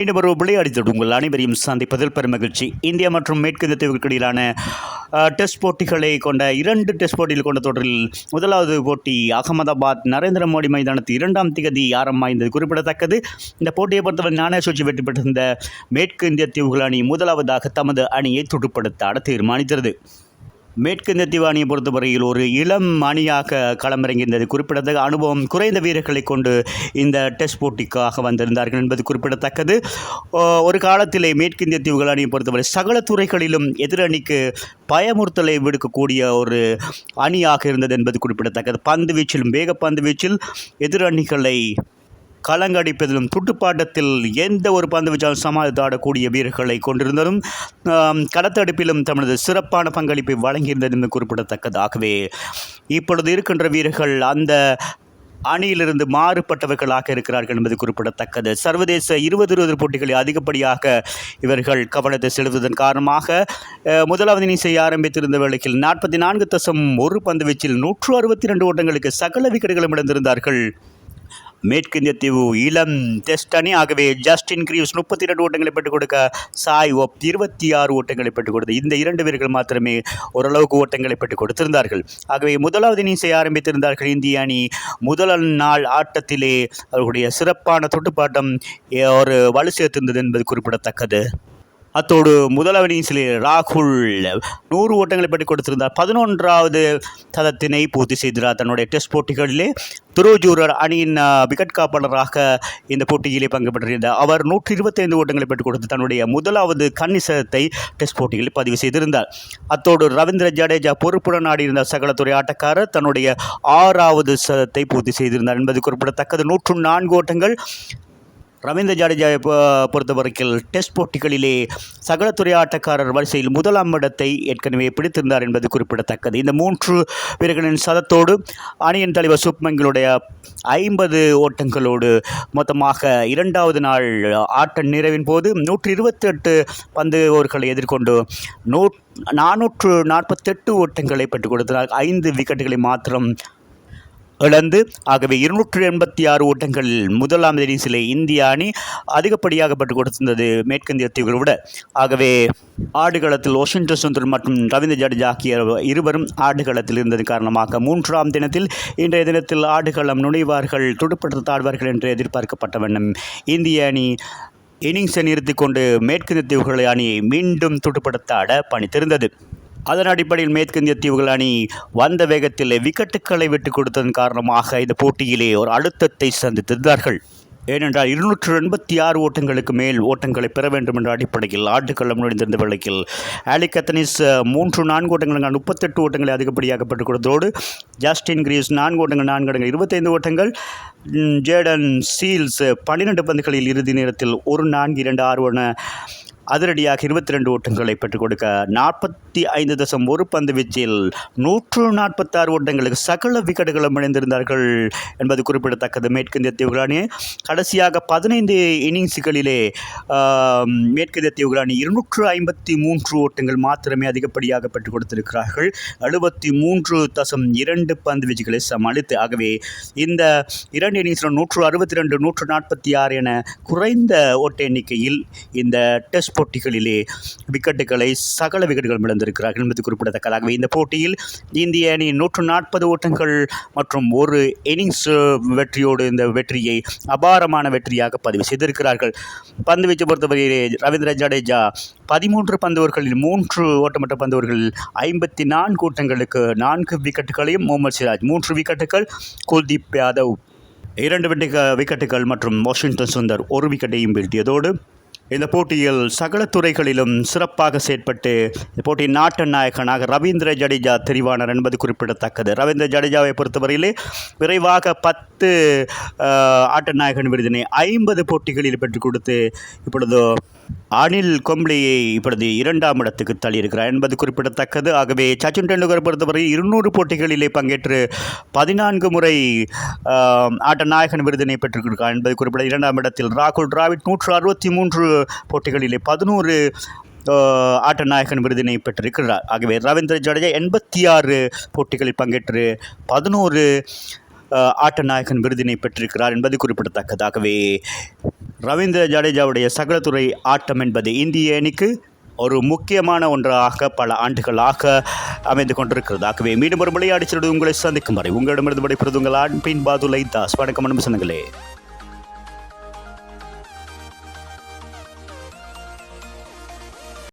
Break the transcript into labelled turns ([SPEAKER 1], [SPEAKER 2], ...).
[SPEAKER 1] மீண்டும் ஒரு விளையாடித்தோடு உங்கள் அனைவரையும் சந்திப்பதில் பெருமகிழ்ச்சி. இந்தியா மற்றும் மேற்கிந்திய தீவுகளுக்கு இடையிலான டெஸ்ட் போட்டிகளை கொண்ட இரண்டு டெஸ்ட் போட்டியில் கொண்ட தொடரில் முதலாவது போட்டி அகமதாபாத் நரேந்திர மோடி மைதானத்து இரண்டாம் திகதி ஆரம்பமாய்ந்தது குறிப்பிடத்தக்கது இந்த போட்டியை பொறுத்தவரை ஞான சூழ்ச்சி வெற்றி பெற்றிருந்த மேற்கு இந்திய தீவுகள் அணி முதலாவதாக தமது அணியை துடுப்படுத்த தீர்மானித்தது. மேற்கிந்திய தீவு பொறுத்தவரையில் ஒரு இளம் அணியாக களமிறங்கியிருந்தது. குறிப்பிடத்தக்க அனுபவம் குறைந்த வீரர்களை கொண்டு இந்த டெஸ்ட் போட்டிக்காக வந்திருந்தார்கள் என்பது குறிப்பிடத்தக்கது. ஒரு காலத்திலே மேற்கிந்திய தீவுகள் அணியை பொறுத்தவரை சகல துறைகளிலும் எதிரணிக்கு பயமுறுத்தலை விடுக்கக்கூடிய ஒரு அணியாக இருந்தது என்பது குறிப்பிடத்தக்கது. பந்து வீச்சிலும் வேக பந்து வீச்சில் எதிரணிகளை கலங்கடிப்பதிலும் துட்டுப்பாட்டத்தில் எந்த ஒரு பந்து வச்சாலும் சமாளித்து ஆடக்கூடிய வீரர்களை கொண்டிருந்ததும் களத்தடுப்பிலும் தமது சிறப்பான பங்களிப்பை வழங்கியிருந்தது என்பது குறிப்பிடத்தக்கதாகவே. இப்பொழுது இருக்கின்ற வீரர்கள் அந்த அணியிலிருந்து மாறுபட்டவர்களாக இருக்கிறார்கள் என்பது குறிப்பிடத்தக்கது. சர்வதேச இருபது இருபது போட்டிகளில் அதிகப்படியாக இவர்கள் கவனத்தை செலுத்துவதன் காரணமாக முதலாவது இனி செய்ய ஆரம்பித்திருந்த வேளையில் நாற்பத்தி நான்கு தசம் ஒரு பந்து வீச்சில் நூற்று அறுபத்தி ரெண்டு ஓட்டங்களுக்கு சகல விக்கெட்டுகளும் இழந்திருந்தார்கள். மேற்கிந்திய தீவு இளம் டெஸ்ட் அணி ஆகவே ஜஸ்டின் கிரீவ்ஸ் முப்பத்தி ரெண்டு ஓட்டங்களை பெற்றுக் கொடுக்க சாய் ஒப் இருபத்தி ஆறு ஓட்டங்களை பெற்றுக் கொடுத்து இந்த இரண்டு பேர்கள் மாத்திரமே ஓரளவுக்கு ஓட்டங்களை பெற்றுக் கொடுத்திருந்தார்கள். ஆகவே முதலாவது இனி செய்ய ஆரம்பித்திருந்தார்கள் இந்திய அணி. முதல் நாள் ஆட்டத்திலே அவர்களுடைய சிறப்பான தொட்டுப்பாட்டம் ஒரு வலு சேர்த்திருந்தது என்பது குறிப்பிடத்தக்கது. அத்தோடு முதல் இன்னிங்ஸிலே ராகுல் நூறு ஓட்டங்களை பெற்றுக் கொடுத்திருந்தார். பதினொன்றாவது சதத்தினை பூர்த்தி செய்திருந்தார் தன்னுடைய டெஸ்ட் போட்டிகளிலே துரோஜூரர் அணியின் விக்கெட் காப்பாளராக இந்த போட்டியிலே பங்கு பெற்றிருந்தார். அவர் நூற்றி இருபத்தைந்து ஓட்டங்களை பெற்றுக் கொடுத்து தன்னுடைய முதலாவது கன்னிசத்தை டெஸ்ட் போட்டிகளில் பதிவு செய்திருந்தார். அத்தோடு ரவீந்திர ஜடேஜா பொறுப்புடன் ஆடியிருந்த சகலத்துறை ஆட்டக்காரர் தன்னுடைய ஆறாவது சதத்தை பூர்த்தி செய்திருந்தார் என்பது குறிப்பிடத்தக்கது. நூற்று நான்கு ஓட்டங்கள் ரவீந்திர ஜடேஜாவை பொறுத்தவரைக்கும் டெஸ்ட் போட்டிகளிலே சகலத்துறை ஆட்டக்காரர் வரிசையில் முதலாம் இடத்தை ஏற்கனவே பிடித்திருந்தார் என்பது குறிப்பிடத்தக்கது. இந்த மூன்று வீரர்களின் சதத்தோடு அணியின் தலைவர் சுப்மங்களுடைய ஐம்பது ஓட்டங்களோடு மொத்தமாக இரண்டாவது நாள் ஆட்ட நிறைவின் போது நூற்றி இருபத்தெட்டு பந்து ஓர்களை எதிர்கொண்டு நூ நானூற்று நாற்பத்தெட்டு ஓட்டங்களை பெற்றுக் கொடுத்தனர் ஐந்து விக்கெட்டுகளை மாத்திரம் இழந்து ஆகவே இருநூற்று எண்பத்தி ஆறு ஓட்டங்களில் முதலாம் இன்னிங்ஸிலே இந்திய அணி அதிகப்படியாக பெற்றுக் கொடுத்திருந்தது மேற்கிந்திய தீவுகளை விட. ஆகவே ஆடுகளத்தில் வாஷிங்டன் சுந்தர் மற்றும் ரவீந்திர ஜடேஜா ஆகிய இருவரும் ஆடுகளத்தில் இருந்தது காரணமாக மூன்றாம் தினத்தில் இன்றைய தினத்தில் ஆடுகளம் நுழைவார்கள் துடுப்படுத்த தாழ்வார்கள் என்று எதிர்பார்க்கப்பட்ட வண்ணம் இந்திய அணி இன்னிங்ஸை நிறுத்திக் கொண்டு மேற்கிந்திய தீவுகளை அணியை மீண்டும் துடுப்படுத்த ஆட பணித்திருந்தது. அதன் அடிப்படையில் மேற்கிந்திய தீவுகள் அணி வந்த வேகத்தில் விக்கெட்டுக்களை விட்டுக் கொடுத்ததன் காரணமாக இந்த போட்டியிலே ஒரு அழுத்தத்தை சந்தித்திருந்தார்கள். ஏனென்றால் இருநூற்று எண்பத்தி ஆறு ஓட்டங்களுக்கு மேல் ஓட்டங்களை பெற வேண்டும் என்ற அடிப்படையில் ஆட்டுக்களம் நுழைந்திருந்த வேளையில் ஆலிகத்தனிஸ் மூன்று நான்கு ஓட்டங்களுக்கு முப்பத்தெட்டு ஓட்டங்களை அதிகப்படியாக பெற்றுக் கொடுத்ததோடு ஜஸ்டின் கிரீஸ் நான்கு ஓட்டங்கள் நான்கு ஓட்டங்கள் இருபத்தைந்து ஓட்டங்கள் ஜேடன் சீல்ஸ் பன்னிரெண்டு பந்துகளில் இறுதி நேரத்தில் ஒரு நான்கு இரண்டு ஆறு ஒன்று அதிரடியாக இருபத்தி ரெண்டு ஓட்டங்களை பெற்றுக் கொடுக்க நாற்பத்தி ஐந்து தசம் ஒரு பந்து வீச்சில் நூற்று நாற்பத்தாறு ஓட்டங்களுக்கு சகல விக்கெட்டுகளும் இணைந்திருந்தார்கள் என்பது குறிப்பிடத்தக்கது. மேற்கிந்திய தீவுகளாணி கடைசியாக பதினைந்து இன்னிங்ஸுகளிலே மேற்கிந்திய தீவுகளாணி இருநூற்று ஐம்பத்தி மூன்று ஓட்டங்கள் மாத்திரமே அதிகப்படியாக பெற்றுக் கொடுத்திருக்கிறார்கள். எழுபத்தி மூன்று தசம் இரண்டு பந்து வீச்சுகளை சமாளித்து ஆகவே இந்த இரண்டு இன்னிங்ஸில் நூற்று அறுபத்தி ரெண்டு நூற்று நாற்பத்தி ஆறு என குறைந்த ஓட்ட எண்ணிக்கையில் இந்த டெஸ்ட் போட்டிகளிலே விக்கெட்டுகளை சகல விக்கெட்டுகள் இழந்திருக்கிறார்கள் என்பது குறிப்பிடத்தக்கதாகவே இந்த போட்டியில் இந்திய அணி நூற்று நாற்பது ஓட்டங்கள் மற்றும் ஒரு இன்னிங்ஸ் வெற்றியோடு இந்த வெற்றியை அபாரமான வெற்றியாக பதிவு செய்திருக்கிறார்கள். பந்து வீச்சு பொறுத்தவரையிலே ரவீந்திர ஜடேஜா பதிமூன்று பந்தவர்களில் மூன்று ஓட்டமற்ற பந்துவர்களில் ஐம்பத்தி நான்கு ஓட்டங்களுக்கு நான்கு விக்கெட்டுகளையும் முகமது சிராஜ் மூன்று விக்கெட்டுகள் குல்தீப் யாதவ் இரண்டு விக்கெட்டு விக்கெட்டுகள் மற்றும் வாஷிங்டன் சுந்தர் ஒரு விக்கெட்டையும் வீழ்த்தியதோடு இந்த போட்டியில் சகல துறைகளிலும் சிறப்பாக செயற்பட்டு இந்த போட்டியின் நாட்டு நாயகனாக ரவீந்திர ஜடேஜா தெரிவானார் என்பது குறிப்பிடத்தக்கது. ரவீந்திர ஜடேஜாவை பொறுத்தவரையிலே விரைவாக பத்து ஆட்ட நாயகன் விருதினை ஐம்பது போட்டிகளில் பெற்றுக் கொடுத்து இப்பொழுது அனில் கொம்பளியை இப்பொழுது இரண்டாம் இடத்துக்கு தள்ளியிருக்கிறார் என்பது குறிப்பிடத்தக்கது. ஆகவே சச்சின் டெண்டுல்கர் பொறுத்தவரை இருநூறு போட்டிகளிலே பங்கேற்று பதினான்கு முறை ஆட்ட நாயகன் விருதினை பெற்றிருக்கிறார் என்பது குறிப்பிட இரண்டாம் இடத்தில் ராகுல் டிராவிட் நூற்று அறுபத்தி மூன்று போட்டிகளிலே பதினோரு ஆட்ட நாயகன் விருதினை பெற்றிருக்கிறார். ஆகவே ரவீந்திர ஜடேஜா எண்பத்தி ஆறு போட்டிகளில் பங்கேற்று பதினோரு ஆட்ட நாயகன் விருதினை பெற்றிருக்கிறார் என்பது குறிப்பிடத்தக்கதாகவே ரவீந்திர ஜடேஜாவுடைய சகலத்துறை ஆட்டம் என்பது இந்திய அணிக்கு ஒரு முக்கியமான ஒன்றாக பல ஆண்டுகளாக அமைந்து கொண்டிருக்கிறது. ஆகவே மீண்டும் ஒரு விளையாடி உங்களை சந்திக்கும் வரை உங்களிடமிருந்து விடைபெறுவது உங்கள் அன்பின் பாதுலை தாஸ். வணக்கம் அன்பு சொன்னங்களே